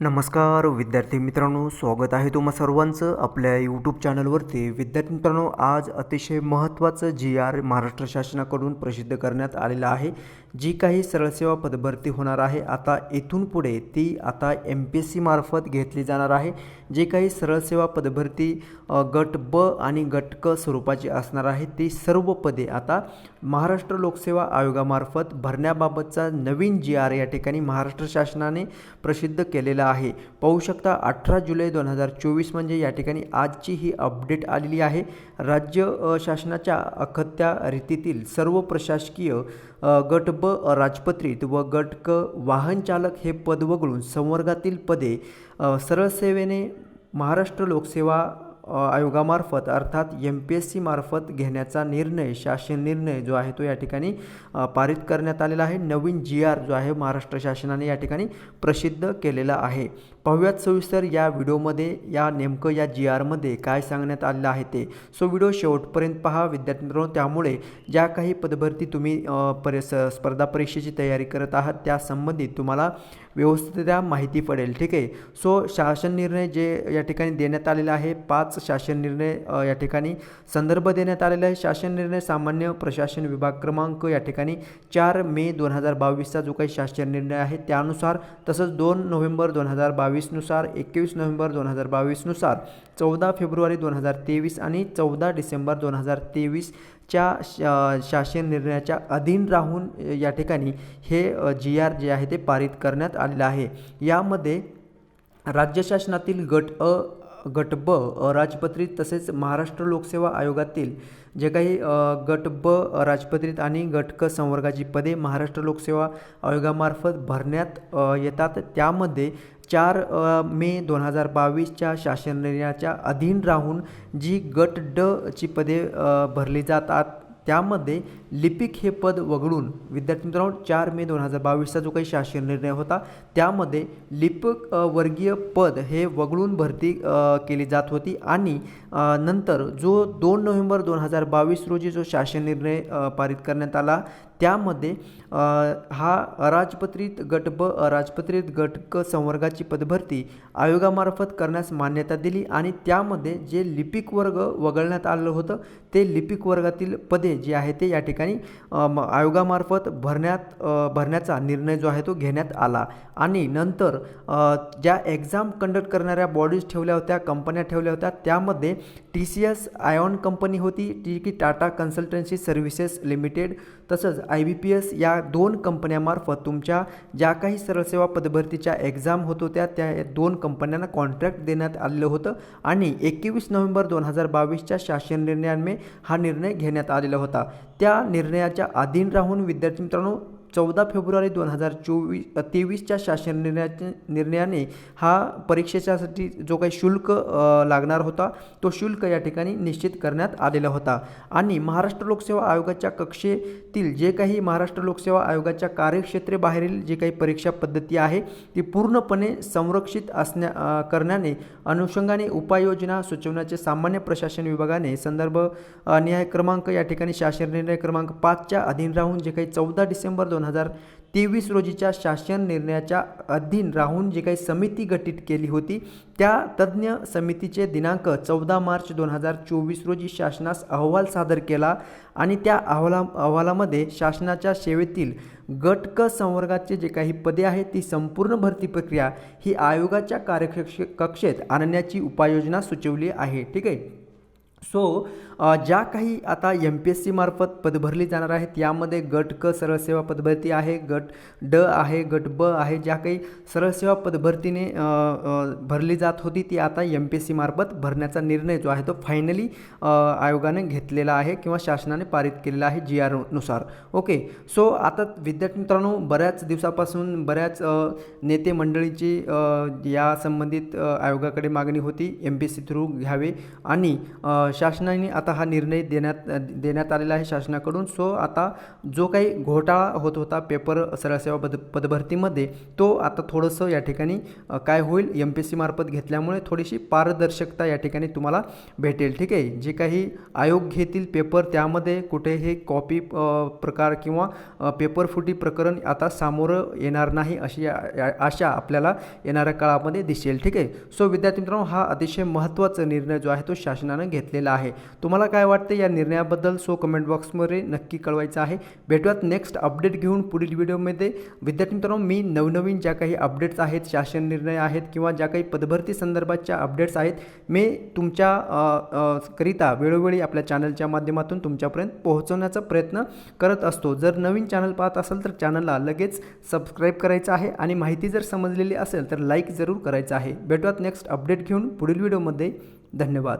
नमस्कार विद्यार्थी मित्रांनो स्वागत आहे तुम्हा सर्वांचं आपल्या यूट्यूब चॅनलवरती विद्यार्थी मित्रांनो आज अतिशय महत्त्वाचं जी आर महाराष्ट्र शासनाकडून प्रसिद्ध करण्यात आलेलं आहे. जी काही सरळसेवा पदभरती होणार आहे आता इथून पुढे ती आता एम पी एस सीमार्फत घेतली जाणार आहे. जे काही सरळसेवा पदभरती गट ब आणि गट क स्वरूपाची असणार आहे ती सर्व पदे आता महाराष्ट्र लोकसेवा आयोगामार्फत भरण्याबाबतचा नवीन जी आर या ठिकाणी महाराष्ट्र शासनाने प्रसिद्ध केलेला आहे. पाहू शकता अठरा जुलै दोन हजार चोवीस म्हणजे या ठिकाणी आजची ही अपडेट आलेली आहे. राज्य शासनाच्या अखत्या रीतीतील सर्व प्रशासकीय गट ब राजपत्रित व गट क वाहन चालक हे पद वगळून संवर्गातील पदे सरळ सेवेने महाराष्ट्र लोकसेवा आयोगामार्फत अर्थात एम पी एस सीमार्फत घेण्याचा निर्णय शासन निर्णय जो आहे तो या ठिकाणी पारित करण्यात आलेला आहे. नवीन जी आर जो आहे महाराष्ट्र शासनाने या ठिकाणी प्रसिद्ध केलेला आहे. पाहूयात सविस्तर या व्हिडिओमध्ये या नेमकं या जी आरमध्ये काय सांगण्यात आलेलं आहे ते. सो व्हिडिओ शेवटपर्यंत पहा. विद्यार्थी मित्रांनो त्यामुळे ज्या काही पदभरती तुम्ही परे स्पर्धा परीक्षेची तयारी करत आहात त्या संबंधित तुम्हाला व्यवस्थितरित्या माहिती पडेल. ठीक आहे? सो शासन निर्णय जे या ठिकाणी देण्यात आलेला आहे पाच शासन निर्णय या ठिकाणी संदर्भ देण्यात आलेला आहे. शासन निर्णय सामान्य प्रशासन विभाग क्रमांक या ठिकाणी चार मे दोन हजार बावीसचा जो काही शासन निर्णय आहे त्यानुसार तसंच दोन नोव्हेंबर दोन हजार बावीस बावीसनुसार एकवीस नोव्हेंबर दोन हजार बावीसनुसार चौदा फेब्रुवारी दोन हजार तेवीस आणि चौदा डिसेंबर दोन हजार तेवीसच्या शा शासन निर्णयाच्या अधीन राहून या ठिकाणी हे जी आर जे आहे ते पारित करण्यात आलेलं आहे. यामध्ये राज्य शासनातील गट अ गट ब अराजपत्रित तसेच महाराष्ट्र लोकसेवा आयोगातील जे काही गट ब राजपत्रित आणि गट क संवर्गाची पदे महाराष्ट्र लोकसेवा आयोगामार्फत भरण्यात येतात. त्यामध्ये चार मे दोन हजार बावीसच्या शासन निर्णयाच्या अधीन राहून जी गट ड ची पदे भरली जातात त्यामध्ये लिपिक हे पद वगळून विद्यार्थी मित्रांनो चार मे दोन हजार बावीसचा जो काही शासन निर्णय होता त्यामध्ये लिपक वर्गीय पद हे वगळून भरती केली जात होती आणि नंतर जो दोन नोव्हेंबर दोन हजार बावीस रोजी जो शासन निर्णय पारित करण्यात आला त्यामध्ये हा अराजपत्रित गट ब अराजपत्रित गट क संवर्गाची पदभरती आयोगामार्फत करण्यास मान्यता दिली आणि त्यामध्ये जे लिपिक वर्ग वगळण्यात आलं होतं ते लिपिक वर्गातील पदे जे आहे ते या ठिकाणी म- आयोगामार्फत भरण्यात भरण्याचा निर्णय जो आहे तो घेण्यात आला. आणि नंतर ज्या एक्झाम कंडक्ट करणाऱ्या बॉडीज ठेवल्या होत्या कंपन्या ठेवल्या होत्या त्यामध्ये T C S iON company होती टी की टाटा कन्सल्टन्सी सर्व्हिसेस लिमिटेड तसंच आय बी पी एस या दोन कंपन्यामार्फत तुमच्या ज्या काही सरळसेवा पदभरतीच्या एक्झाम होत होत्या त्या दोन कंपन्यांना कॉन्ट्रॅक्ट देण्यात आलेलं होतं आणि एकवीस नोव्हेंबर दोन हजार बावीसच्या शासन निर्णयाने हा निर्णय घेण्यात आलेला होता. त्या निर्णयाच्या अधीन राहून विद्यार्थी मित्रांनो चौदा फेब्रुवारी दोन हजार चोवीस तेवीसच्या शासन निर्णयाच्या निर्णयाने हा परीक्षेच्यासाठी जो काही शुल्क लागणार होता तो शुल्क या ठिकाणी निश्चित करण्यात आलेला होता. आणि महाराष्ट्र लोकसेवा आयोगाच्या कक्षेतील जे काही महाराष्ट्र लोकसेवा आयोगाच्या कार्यक्षेत्रे बाहेरील जे काही परीक्षा पद्धती आहे ती पूर्णपणे संरक्षित असण्या करण्याने अनुषंगाने उपाययोजना सुचवण्याचे सामान्य प्रशासन विभागाने संदर्भ न्याय क्रमांक या ठिकाणी शासन निर्णय क्रमांक पाचच्या अधीन राहून जे काही चौदा डिसेंबर दोन हजार तेवीस रोजीच्या शासन निर्णयाच्या अधीन राहून जी काही समिती गठीत केली होती त्या तज्ज्ञ समितीचे दिनांक चौदा मार्च दोन हजार चोवीस रोजी शासनास अहवाल सादर केला आणि त्या अहवाला अहवालामध्ये शासनाच्या सेवेतील गट क संवर्गाचे जे काही पदे आहेत ती संपूर्ण भरती प्रक्रिया ही आयोगाच्या कार्यकक्ष कक्षेत आणण्याची उपाययोजना सुचवली आहे. ठीक आहे? सो ज्या काही आता एम पी एस सी मार्फत पद भरली जाणार आहेत यामध्ये गट क सरळसेवा पदभरती आहे गट ड आहे गट ब आहे ज्या काही सरळसेवा पदभरतीने भरली जात होती ती आता एम पी एस सी मार्फत भरण्याचा निर्णय जो आहे तो फायनली आयोगाने घेतलेला आहे किंवा शासनाने पारित केलेला आहे जी आरनुसार ओके सो आता विद्यार्थी मित्रांनो बऱ्याच दिवसापासून बऱ्याच नेते मंडळीची या संबंधित आयोगाकडे मागणी होती M P S C through घ्यावे आणि शासनाने आता आता हा निर्णय देण्यात देण्यात आलेला आहे शासनाकडून. सो आता जो काही घोटाळा होत होता पेपर सरळसेवा पद पदभरतीमध्ये तो आता थोडंसं या ठिकाणी काय होईल एम पी सी मार्फत घेतल्यामुळे थोडीशी पारदर्शकता या ठिकाणी तुम्हाला भेटेल. ठीक आहे? जे काही आयोग घेतील पेपर त्यामध्ये कुठेही कॉपी प्रकार किंवा पेपर फुटी प्रकरण आता सामोरं येणार नाही अशी आशा आपल्याला येणाऱ्या काळामध्ये दिसेल. ठीक आहे? सो विद्यार्थी मित्रांनो हा अतिशय महत्त्वाचा निर्णय जो आहे तो शासनानं घेतलेला आहे. तुम्हाला काय वाटतं या निर्णयाबद्दल? सो कमेंट बॉक्समध्ये नक्की कळवायचं आहे. भेटूयात नेक्स्ट अपडेट घेऊन पुढील व्हिडिओमध्ये विद्यार्थी मित्रांनो मी नवनवीन ज्या काही अपडेट्स आहेत शासन निर्णय आहेत किंवा ज्या काही पदभरती संदर्भातच्या अपडेट्स आहेत मी तुमच्या करिता वेळोवेळी आपल्या चॅनलच्या माध्यमातून तुमच्यापर्यंत पोहोचवण्याचा प्रयत्न करत असतो. जर नवीन चॅनल पाहत असाल तर चॅनलला लगेच सबस्क्राईब करायचं आहे आणि माहिती जर समजलेली असेल तर लाईक जरूर करायचं आहे. भेटूयात नेक्स्ट अपडेट घेऊन पुढील व्हिडिओमध्ये धन्यवाद.